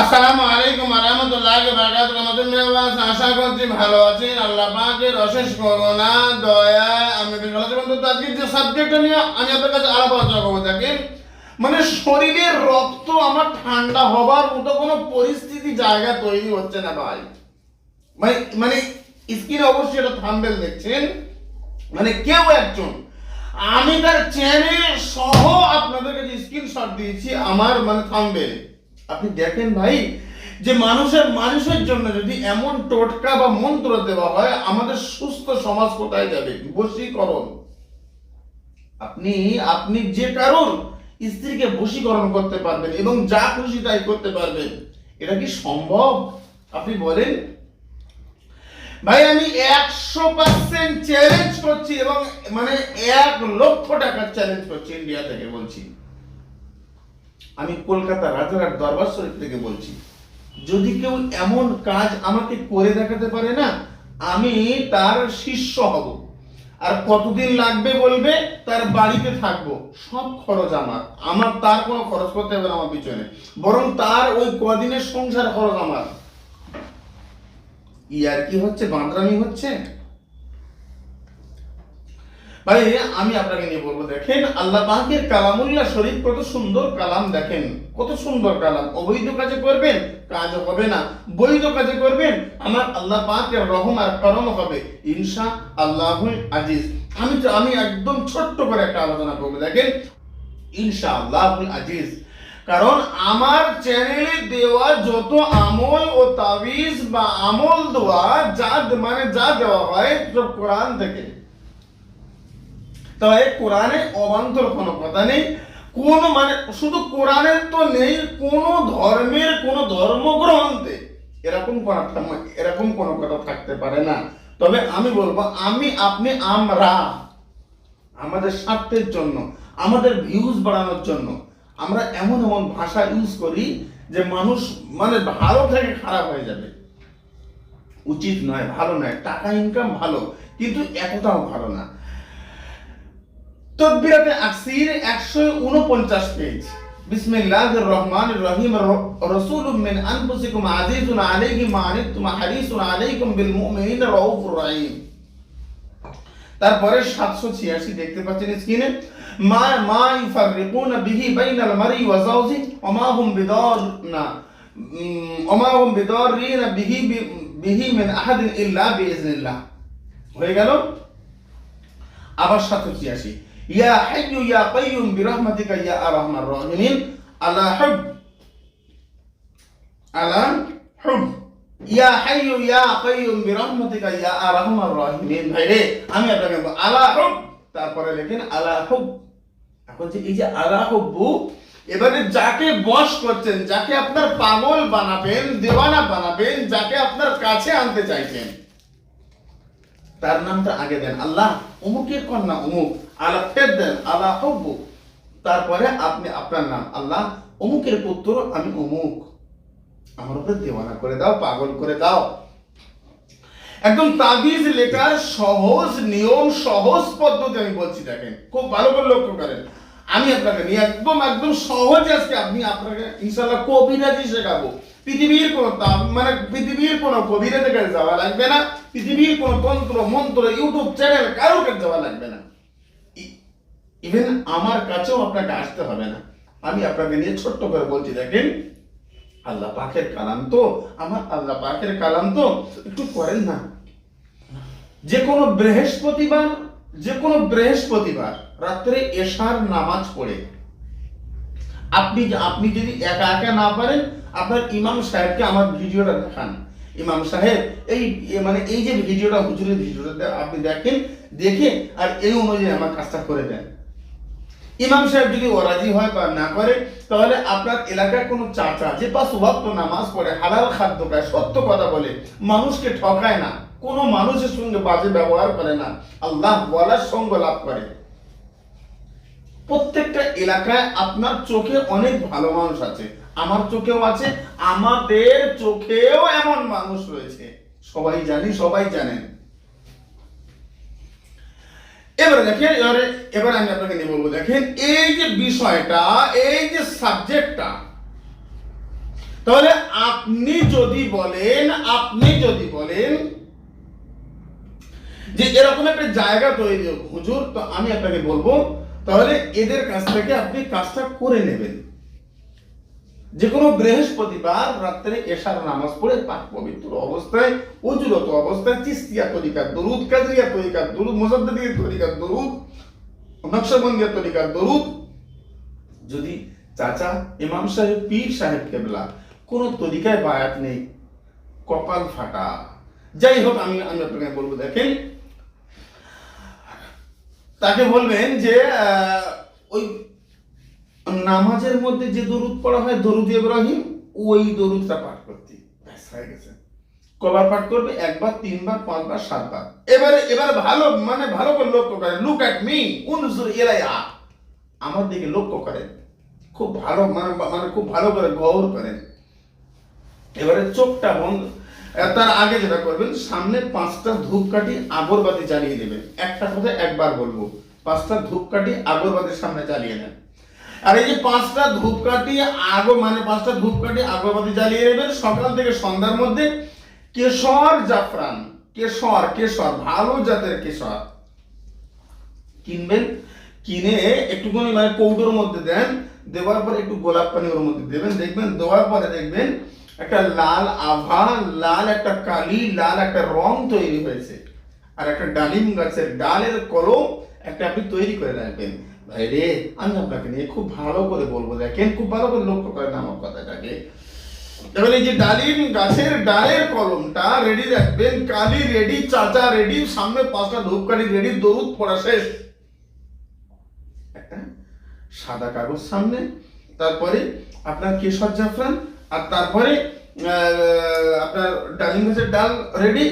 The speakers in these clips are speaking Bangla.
আসসালামু আলাইকুম রহমতুল্লাহ বারাকাত রহমতুল মেহবাস আশা করছি ভালো আছেন। আল্লাহ পাকের অশেষ করোনা দয়া, আমি বন্ধু আজকে যে সাবজেক্টটা নিয়ে আমি আপনার কাছে আলাপ আলোচনা করব, দেখেন মানে শরীরের রক্ত আমার ঠান্ডা হবার মতো কোনো পরিস্থিতি, জায়গা তৈরি হচ্ছে না ভাই। মানে মানে স্ক্রিনে অবশ্যই এটা থাম্বেল দেখছেন। মানে কেউ একজন, আমি তার চ্যানেল সহ আপনাদেরকে যে স্ক্রিনশট দিয়েছি, আমার মানে থাম্বেল। আপনি দেখেন ভাই, যে মানুষের মানুষের জন্য যদি এমন টোটকা বা মন্ত্র দেওয়া হয়, আমাদের সুস্থ সমাজ কোথায় যাবে? বশীকরণ। আপনি আপনি যে কারণ স্ত্রীকে বশীকরণ করতে পারবেন এবং যা খুশি তাই করতে পারবেন, এটা কি সম্ভব? আপনি বলেন। ভাই, আমি একশো পার্সেন্ট চ্যালেঞ্জ করছি এবং মানে এক লক্ষ টাকার চ্যালেঞ্জ করছি ইন্ডিয়া থেকে বলছি। আমি কলকাতা রাজারহাট দরবার শরীফ থেকে বলছি, যদি কেউ এমন কাজ আমাকে করে দেখাতে পারে না, আমি তার শিষ্য হব। আর কতদিন লাগবে বলবে, তার বাড়িতে থাকব। সব খরচ আমার। আমার তার কোনো খরচ করতে হবে আমার পিছনে। বরং তার ওই কদিনের সংসার খরচ আমার। ইয়ার কি হচ্ছে? বাঁদরামি হচ্ছে? ভাই, আমি আপনাকে নিয়ে বলব, দেখেন, আল্লাহ পাকের কালামুল্লাহ শরীফ কত সুন্দর কালাম, দেখেন, কত সুন্দর কালাম। অবৈধ কাজে করবেন কাজ হবে না। বৈধ কাজে করবেন, আমার আল্লাহ পাকের রহম আর করম হবে। ইনশা আল্লাহুল আজিজ। আমি তো- আমি একদম ছোট্ট করে একটা আলোচনা করব, দেখেন, ইনশা আল্লাহুল আজিজ। কারণ আমার চ্যানেলে দেওয়া যত আমল ও তাবিজ বা আমল দেওয়া যা মানে যা দেওয়া হয় কোরআন থেকে। তবে কোরআনে অবান্তর কোনো কথা নেই। কোন মানে শুধু কোরআনের তো নেই, কোন ধর্মের, কোন ধর্মগ্রন্থে এরকম কোন এরকম কোনো কথা থাকতে পারে না। তবে আমি বলব, আমি, আপনি, আমরা, আমাদের স্বার্থের জন্য, আমাদের ভিউজ বাড়ানোর জন্য, আমরা এমন এমন ভাষা ইউজ করি যে মানুষ মানে ভালো থেকে খারাপ হয়ে যাবে। উচিত নয়, ভালো নয়, টাকা ইনকাম ভালো, কিন্তু এতটাও ভালো না। তকবিরাতে আকসির একশো উনপঞ্চাশ পেজ। বিসমিল্লাহির রহমানির রহিম। রাসূলুম মিন আনফুসিকুম আজিজুন আলাইহি মা আনিতুম হারিসুন আলাইকুম বিল মুমিনিনা রাউফুর রহিম। তারপরে 786 দেখতে পাচ্ছেন স্ক্রিনে। মা মা ইফারিকুনা বিহি বাইনাল মারি ওয়া যাওজি ওয়া মা হুম বিদার না ওয়া মা হুম বিদারিনা বিহি বিহি মিন আহাদিন ইল্লা বিইজনিল্লাহ হয়ে গেল। আবার 786 ইয়া হাইয়ু ইয়া কাইয়ুম বিরহমাতিকা ইয়া আরহামার রাহিমিন। আলা ইয়া হাইয়ু ইয়া কাইয়ুম বিরহমাতিকা ইয়া আরহামার রাহিমিন। ভাই রে আমি আপনাকে আলা হুব। তারপরে লেখেন, আলা হুব। এখন যে এই যে আলা হুব্বু এবারে যাকে বশ করছেন, যাকে আপনার পাগল বানাবেন, দেওয়ানা বানাবেন, যাকে আপনার কাছে আনতে চাইছেন তার নামটা আগে দেন। আল্লাহ অমুকের কন্যা অমুক আলাপটের দেন, আল্লাহ হব্বু। তারপরে আপনি আপনার নাম। আল্লাহ অমুকের পুত্র, আমি অমুক। আমার উপরে দেওয়ানা করে দাও, পাগল করে দাও। একদম তাবিজ লেখার সহজ নিয়ম, সহজ পদ্ধতি আমি বলছি, দেখেন। খুব ভালো করে লক্ষ্য করেন। আমি আপনাকে নিয়ে একদম একদম সহজ আজকে আপনি আপনাকে ইনশাল্লাহ কবিরাজি শেখাবো। পৃথিবীর কোনো মানে পৃথিবীর কোনো কবিরাজের কাছে যাওয়া লাগবে না। পৃথিবীর কোনো তন্ত্র, মন্ত্র ইউটিউব চ্যানেল কারোর কাছে যাওয়া লাগবে না। ইভেন আমার কাছেও আপনাকে আসতে হবে না। আমি আপনাকে নিয়ে ছোট্ট করে বলছি, দেখেন, আল্লাহ পাকের কালাম তো, আমার আল্লাহ পাকের কালাম তো, একটু করেন না। যে কোনো বৃহস্পতিবার, যে কোনো বৃহস্পতিবার রাত্রে এশার নামাজ পড়ে। আপনি আপনি যদি একা একা না পারেন, আপনার ইমাম সাহেবকে আমার ভিডিওটা দেখান। ইমাম সাহেব, এই মানে এই যে ভিডিওটা, হুজুরের ভিডিওটা আপনি দেখেন, দেখে আর এই অনুযায়ী আমার কাজটা করে দেন। ইমাম সাহেব যদি ওরাজি হয় বা না করে, তাহলে আপনার এলাকার কোনো চাচা যে পাঁচ ওয়াক্ত নামাজ পড়ে, হালাল খাদ্য খায়, সত্য কথা বলে, মানুষকে ঠকায় না, কোনো মানুষের সঙ্গে বাজে ব্যবহার করে না, আল্লাহ বলার সঙ্গ লাভ করে। প্রত্যেকটা এলাকায় আপনার চোখে অনেক ভালো মানুষ আছে। আমার চোখেও আছে, আমাদের চোখেও এমন মানুষ রয়েছে। সবাই জানি, সবাই জানেন। এবারে দেখেন, এবারে এবারে আমি আপনাকে নিয়ে বলব, দেখেন, এই যে বিষয়টা, এই যে সাবজেক্টটা তাহলে আপনি যদি বলেন, আপনি যদি বলেন যে এরকম একটা জায়গা তৈরি হুজুর, তো আমি আপনাকে বলব, তাহলে এদের কাছ থেকে আপনি কাজটা করে নেবেন। যে কোনো বৃহস্পতিবার রাত্রে এশার নামাজ পড়ে পাক পবিত্র অবস্থায় অজুরত অবস্থায় চিস্তিয়া তরিকার দরুদ, কাজরিয়া তরিকার দরুদ মোজাদ্দিদের তরিকার দরুদ নকশবন্দিয়া তরিকার দরুদ। যদি চাচা, ইমাম সাহেব, পীর সাহেব কেবলা কোন তরিকায় বায়াত নেই, কপাল ফাটা। যাই হোক, আমি আমি আপনাকে বলব, দেখেন, তাকে বলবেন যে ওই নামাজের মধ্যে যে দরুদ পড়া হয়, দরুদ ইব্রাহিম, ওই দরুদটা পাঠ করতে। হয়ে গেছে। কবার পাঠ করবে? একবার, তিনবার, পাঁচবার, সাতবার। এবারে এবারে ভালো মানে ভালো করে লক্ষ্য করেন। লুক অ্যাট মি উনজুর ইলাইয়া আমার দিকে লক্ষ্য করেন। খুব ভালো মানে মানে খুব ভালো করে গৌর করেন। এবারে চোখটা বন্ধ। তার আগে যেটা করবেন, সামনে পাঁচটা ধূপকাঠি আগরবাতি জ্বালিয়ে দেবেন। একটা কথা একবার বলব, পাঁচটা ধূপকাঠি আগরবাতির সামনে জ্বালিয়ে নেন আর এই যে পাঁচটা ধূপকাঠি আগো মানে পাঁচটা ধূপকাঠি আগরবাতি জ্বালিয়ে নেবেন সকাল থেকে সন্ধ্যার মধ্যে। কেশর জাফরান, কেশর কেশর, ভালো জাতের কেশর। কিনবেন, কিনে একটুখানি মানে কৌটোর মধ্যে দেন, দেওয়ার পরে একটু গোলাপ পানি ওর মধ্যে দেবেন, দেখবেন, দেওয়ার পরে দেখবেন একটা লাল আভা, লাল একটা কালি, লাল একটা রং তৈরি হয়েছে। আর একটা ডালিম গাছের ডালের কলম একটা আপনি তৈরি করে রাখবেন। ভাই রে, আমি আপনাকে নিয়ে খুব ভালো করে বলব, দেখেন, খুব ভালো করে লক্ষ্য করেন আমার কথাটাকে। এবার এই যে ডালিম গাছের ডালের কলমটা রেডি রাখবেন, কালি রেডি চাচা রেডি সামনে পাঁচটা ধূপকাঠি রেডি দরুদ পড়া শেষ। একটা সাদা কাগজ সামনে, তারপরে আপনার কেশর জাফরান, আর তারপরে আপনার ডালিম গাছের ডাল রেডি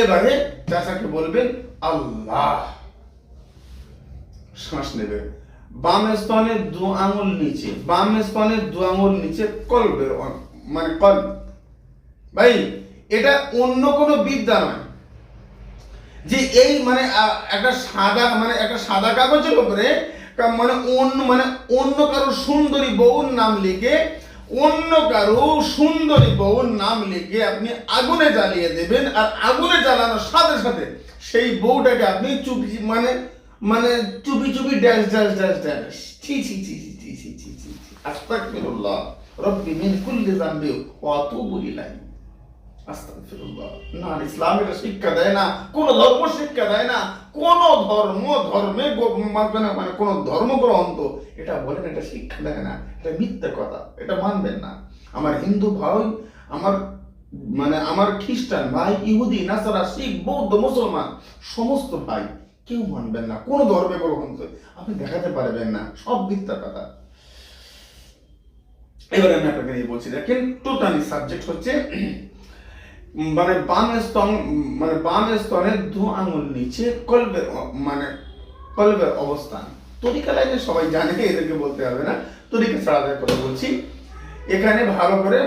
এবারে চাচাকে বলবেন, আল্লাহ, শ্বাস নেবে বাম স্তনের দু আঙুল নিচে বাম স্তনের দু আঙুল নিচে কলবের মানে কল ভাই, এটা অন্য কোনো বিদ্যা নয়। যে এই মানে একটা সাদা মানে একটা সাদা কাগজের উপরে মানে অন্য মানে অন্য কারও সুন্দরী বউর নাম লিখে, অন্য কারও সুন্দরী বউর নাম লিখে আপনি আগুনে জ্বালিয়ে দেবেন, আর আগুনে জ্বালানোর সাথে সাথে সেই বউটাকে আপনি চুপি মানে মানে চুপি চুপি ড্যাশ ড্যাশ ড্যাশ ড্যাশ। ছি ছি ছি ছি ছি ছি ছি ছি ছি। আস্তাগফিরুল্লাহ। রব্বি মিন কুল্লি যামবি ওয়া আতুবু ইলাইহি। আস্তাগফিরুল্লাহ। না ইসলাম এটা শিক্ষা দেয় না, কোন ধর্ম শিক্ষা দেয় না, কোন ধর্ম, ধর্মে গো- মানে মানে কোন ধর্মগ্রন্থ। এটা বলেন, এটা শিক্ষা দেয় না, এটা মিথ্যা কথা, এটা মানবেন না। আমার হিন্দু ভাই, আমার মানে আমার খ্রিস্টান ভাই, ইহুদি, নাসারা, শিখ, বৌদ্ধ, মুসলমান, সমস্ত ভাই কেউ মানবেন না, কোন ধর্মে গ্রন্থ। আপনি দেখাতে পারবেন না, সব মিথ্যা কথা। এবার আমি আপনাকে নিয়ে বলছি, দেখেন টোটালি সাবজেক্ট হচ্ছে মানে বাম স্তন মানে বাম স্তনের দু আঙুল নিচে কলবের মানে কলবের অবস্থান। তরিকা লাইনে সবাই জানে, এদেরকে বলতে হবে না। তরিকা ছাড়া কথা বলছি। এখানে ভালো করে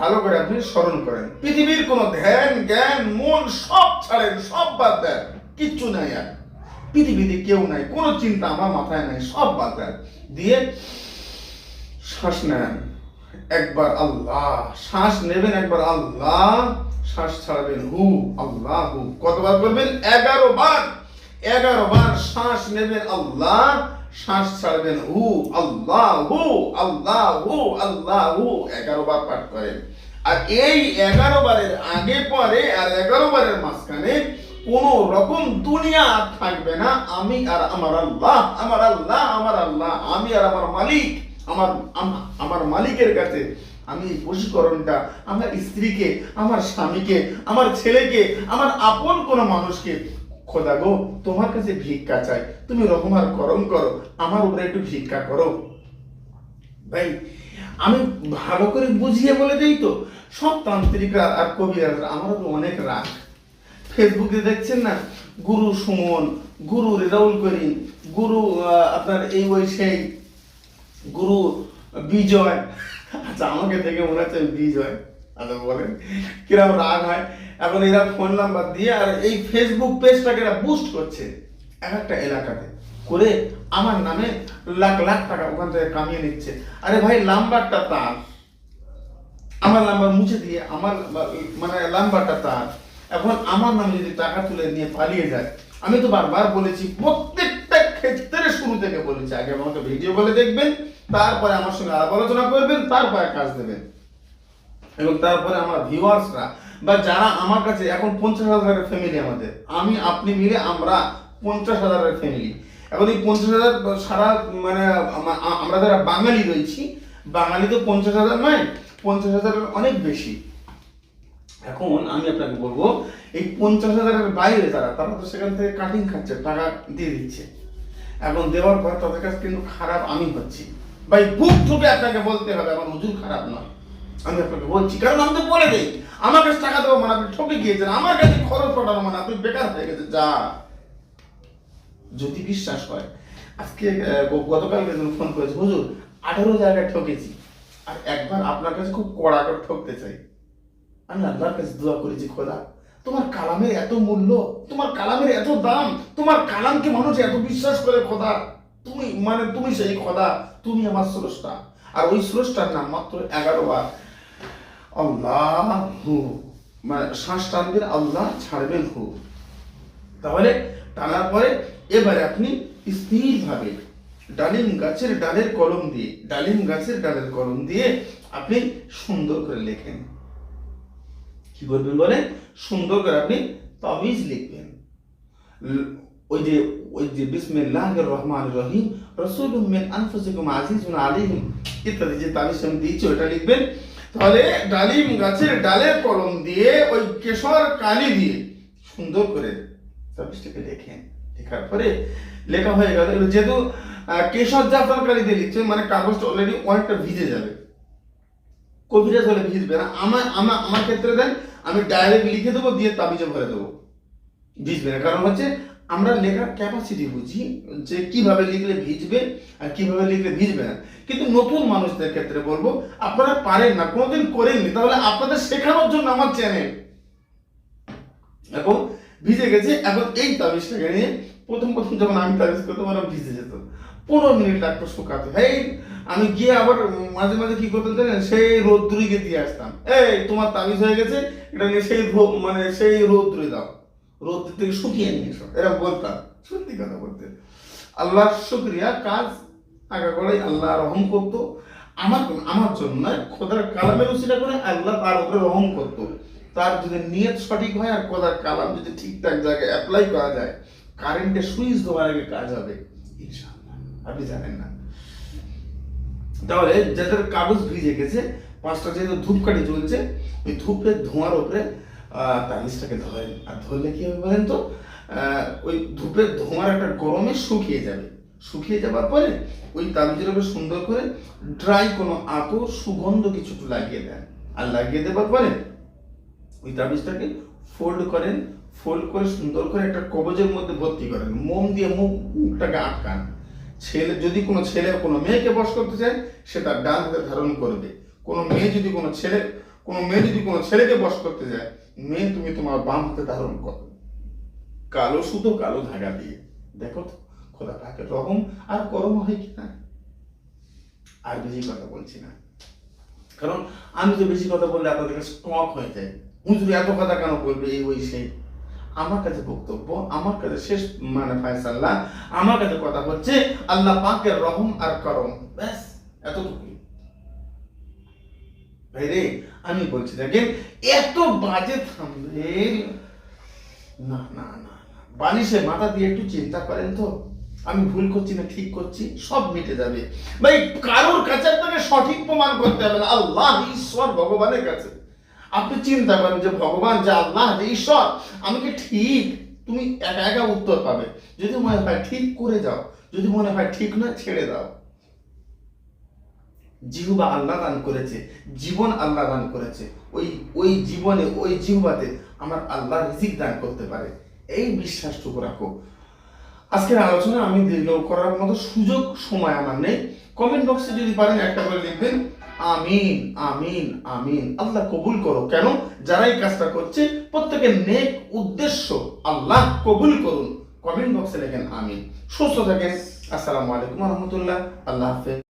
ভালো করে আপনি স্মরণ করেন। পৃথিবীর কোনো ধ্যান, জ্ঞান, মন সব ছাড়েন, সব বাদ দেন, কিচ্ছু নাই আর। পৃথিবীতে কেউ নাই, কোনো চিন্তা আমার মাথায় নাই, সব বাদ দিয়ে শ্বাস নেন। একবার আল্লাহ, শ্বাস নেবেন একবার আল্লাহ, শ্বাস ছাড়বেন হু, আল্লাহ। হু কতবার করবেন এগারো বার। এগারো বার শ্বাস নেবেন আল্লাহ, শ্বাস ছাড়বেন হু, আল্লাহ হু আল্লাহ হু আল্লাহ। হু এগারো বার পাঠ করেন। আর এই এগারো বারের আগে পরে আর এগারো বারের মাঝখানে কোন রকম দুনিয়া থাকবে না। আমি আর আমার আল্লাহ আমার আল্লাহ আমার আল্লাহ, আমি আর আমার মালিক, আমার আমার মালিকের কাছে আমি এই আমার স্ত্রীকে, আমার স্বামীকে, আমার ছেলেকে, আমার আপন কোনো মানুষকে, খোদা গো, তোমার কাছে ভিক্ষা চাই। তুমি রকমার করম করো, আমার উপরে একটু ভিক্ষা করো। ভাই, আমি ভালো করে বুঝিয়ে বলে দেই তো, সব তান্ত্রিকরা আর কবিরা আমারও অনেক রাগ। ফেসবুকে দেখছেন না? গুরু সুমন, গুরু রেজাউল করিম, গুরু আপনার এই ওই সেই, গুরু বিজয়। আচ্ছা আমাকে দেখে মনে হচ্ছে বিজয়। আচ্ছা বলেন, কিরম রাগ হয়। এখন এরা ফোন নাম্বার দিয়ে আর এই ফেসবুক পেজটাকে এরা বুস্ট করছে এক একটা এলাকাতে করে আমার নামে লাখ লাখ টাকা ওখান থেকে কামিয়ে নিচ্ছে। আরে ভাই নাম্বারটা তার। আমার নাম্বার মুছে দিয়ে, আমার মানে নাম্বারটা তার। এখন আমার নামে যদি টাকা তুলে নিয়ে পালিয়ে যায়, আমি তো বারবার বলেছি, প্রত্যেকটা ক্ষেত্রে শুরু থেকে বলেছি, আগে আমাকে ভিডিও বলে দেখবেন, তারপরে আমার সঙ্গে আলাপ আলোচনা করবেন, তারপরে কাজ দেবেন। এবং তারপরে আমার ভিউয়ার্সরা বা যারা আমার কাছে এখন পঞ্চাশ হাজারের ফ্যামিলি আমাদের, আমি, আপনি মিলে আমরা পঞ্চাশ হাজারের ফ্যামিলি এখন এই পঞ্চাশ হাজার সারা মানে আমরা যারা বাঙালি রয়েছি, বাঙালি তো পঞ্চাশ হাজার নয়, পঞ্চাশ হাজারের অনেক বেশি। এখন আমি আপনাকে বলব, এই পঞ্চাশ হাজারের বাইরে যারা, তারা তো সেখান থেকে কাটিং খাচ্ছে, টাকা দিয়ে দিচ্ছে। এখন দেওয়ার পর তাদের কাছে কিন্তু খারাপ আমি হচ্ছি। ভাই বুক ঠুকে আপনাকে বলতে হবে, আমার হুজুর খারাপ নয়। আমি আপনাকে বলছি, কারণ আমি তো বলে দিই, আমার কাছে টাকা দেবো মানে আপনি ঠকে গিয়েছেন, আমার কাছে খরচ পাঠানো মানে আপনি বেকার হয়ে গেছে যা। যদি বিশ্বাস হয় আজকে গতকালকে যখন ফোন করেছে, হুজুর, আঠেরো জায়গায় ঠকেছি। আর একবার আপনার কাছে খুব কড়া করে ঠকতে চাই। আমি আল্লাহর কাছে দোয়া করেছি খোদা, তোমার কালামের এত মূল্য, তোমার কালামের এত দাম, তোমার কালামকে মানুষ এত বিশ্বাস করে, খোদা, তুমি মানে তুমি সেই খোদা, তুমি আমার স্রষ্টা। আর ওই স্রষ্টার নাম মাত্র এগারো বার, আল্লাহ হু মানে শ্বাস টানবেন, আল্লাহ ছাড়বেন হু। তাহলে টানার পরে এবারে আপনি স্থিরভাবে ডালিম গাছের ডালের কলম দিয়ে, ডালিম গাছের ডালের কলম দিয়ে আপনি সুন্দর করে লেখেন। কি করবেন বলে সুন্দর করে আপনি তাবিজ লিখবেন। ওই যে ওই যে বিসমিল্লাহির রহমানির রহিম রাসূলুম মিন আনফুসিকুম আজিজুন আলাইহিম ইত্যাদি যে তাবিজ আমি দিয়েছি, ওটা লিখবেন। তাহলে ডালিম গাছের ডালের কলম দিয়ে, ওই কেশর কালি দিয়ে সুন্দর করে তাবিজটাকে লেখেন। লেখার পরে লেখা হয়ে গেল। যেহেতু কেশর জাফর কালি দিয়ে লিখছে মানে কাগজটা অলরেডি অনেকটা ভিজে যাবে। কবিরাজ হলে ভিজবে না। আমার আমার আমার ক্ষেত্রে দেন, আমি ডাইরেক্ট লিখে দেবো, দিয়ে তাবিজে ভরে দেবো। ভিজবে না? কারণ হচ্ছে আমরা লেখার ক্যাপাসিটি বুঝি যে কীভাবে লিখলে ভিজবে আর কীভাবে লিখলে ভিজবে না। কিন্তু নতুন মানুষদের ক্ষেত্রে বলব, আপনারা পারেন না, কোনোদিন করেননি, তাহলে আপনাদের শেখানোর জন্য আমার চ্যানেল এখন ভিজে গেছে, এখন এই তাবিজটাকে নিয়ে প্রথম প্রথম যখন আমি তাবিজ করতাম ভিজে যেত। পনেরো মিনিট লাগতো শুকাতে। এই আমি গিয়ে আবার মাঝে মাঝে কি করতাম জানেন? সেই রোদ্রুইকে দিয়ে আসতাম। এই, তোমার তাবিজ হয়ে গেছে, এটা নিয়ে সেই মানে সেই রোদ্রুই দাও। রোদ্র থেকে শুকিয়ে নিয়ে এসো। এরা বলতাম। সত্যি কথা বলতে। আল্লাহর শুক্রিয়া, কাজ আগা করে আল্লাহ রহম করতো। আমার আমার জন্য খোদার কালামের উচিটা করে আল্লাহ তার উপরে রহম করতো। তার যদি নিয়ত সঠিক হয় আর খোদার কালাম যদি ঠিকঠাক জায়গায় অ্যাপ্লাই করা যায় কারেন্টে সুইচ দেওয়ার আগে কাজ হবে, ইনশাআল্লাহ। আপনি জানেন না। তাহলে যাদের কাগজ ভিজে গেছে পাঁচটা যেহেতু ধূপকাঠি জ্বলছে ওই ধূপের ধোঁয়ার আহ, তাবিজটাকে ধরেন আর ধরলে কি হবে বলেন তো? ওই ধূপের ধোঁয়ার একটা গরমে শুকিয়ে যাবে। শুকিয়ে যাবার পরে ওই তাবিজের উপরে সুন্দর করে ড্রাই কোনো আতর সুগন্ধ কিছু লাগিয়ে দেন। আর লাগিয়ে দেওয়ার পরে ওই তাবিজটাকে ফোল্ড করেন। ফোল্ড করে সুন্দর করে একটা কবজের মধ্যে ভর্তি করেন। মোম দিয়ে মুখ মুখটাকে আটকান। ছেলে, যদি কোনো ছেলে কোনো মেয়েকে বশ করতে চায়, সে তার ডান হাতে ধারণ করবে কোনো মেয়ে যদি কোনো ছেলে, কোনো মেয়ে যদি কোনো ছেলেকে বশ করতে যায় মেয়ে তুমি তোমার বাম হাতে ধারণ করো। কালো সুতো, কালো ধাগা দিয়ে। দেখো তো, খোদা তাকে রকম আর করম হয় কি না? আর বেশি কথা বলছি না। কারণ, আমি তো বেশি কথা বললে আপনাদের স্টক হয়ে যায়। হুজুর এত কথা কেন বলবে? এই, ওই, সেই। আমার কাছে বক্তব্য, আমার কাছে শেষ মানে ফায়সাল্লাহ আমার কাছে কথা হচ্ছে আল্লাহ পাকের রহম আর করম। ব্যাস, এতটুকুই। ভাই রে আমি বলছি দেখেন, এত বাজে থামবে না না না না। বালিশে মাথা দিয়ে একটু চিন্তা করেন তো। আমি ভুল করছি না ঠিক করছি, সব মিটে যাবে। ভাই, কারোর কাছে আপনাকে সঠিক প্রমাণ করতে হবে না। আল্লাহ, ঈশ্বর ভগবানের কাছে। আপনি চিন্তা করেন যে ভগবান যে আল্লাহ, যে ঈশ্বর আমি কি ঠিক তুমি একা একা উত্তর পাবে। যদি মনে হয় ঠিক করে যাও, যদি মনে হয় ঠিক না ছেড়ে দাও। জিহুবা আল্লাহ দান করেছে, জীবন আল্লাহ দান করেছে। ওই ওই জীবনে, ওই জিহুবাতে আমার আল্লাহ রিজিক দান করতে পারে। এই বিশ্বাসটুকু রাখো। আজকের আলোচনা আমি দীর্ঘ করার মতো সুযোগ, সময় আমার নেই। কমেন্ট বক্সে যদি পারেন একটা করে লিখবেন। আমিন আমিন আমিন। আল্লাহ কবুল করো। কেন? যারা এই কাজটা করছে, প্রত্যেকের নেক উদ্দেশ্য আল্লাহ কবুল করুন। কমেন্ট বক্সে লেখেন আমিন। সুস্থ থাকেন। আসসালামু আলাইকুম রহমতুল্লাহ। আল্লাহ হাফেজ।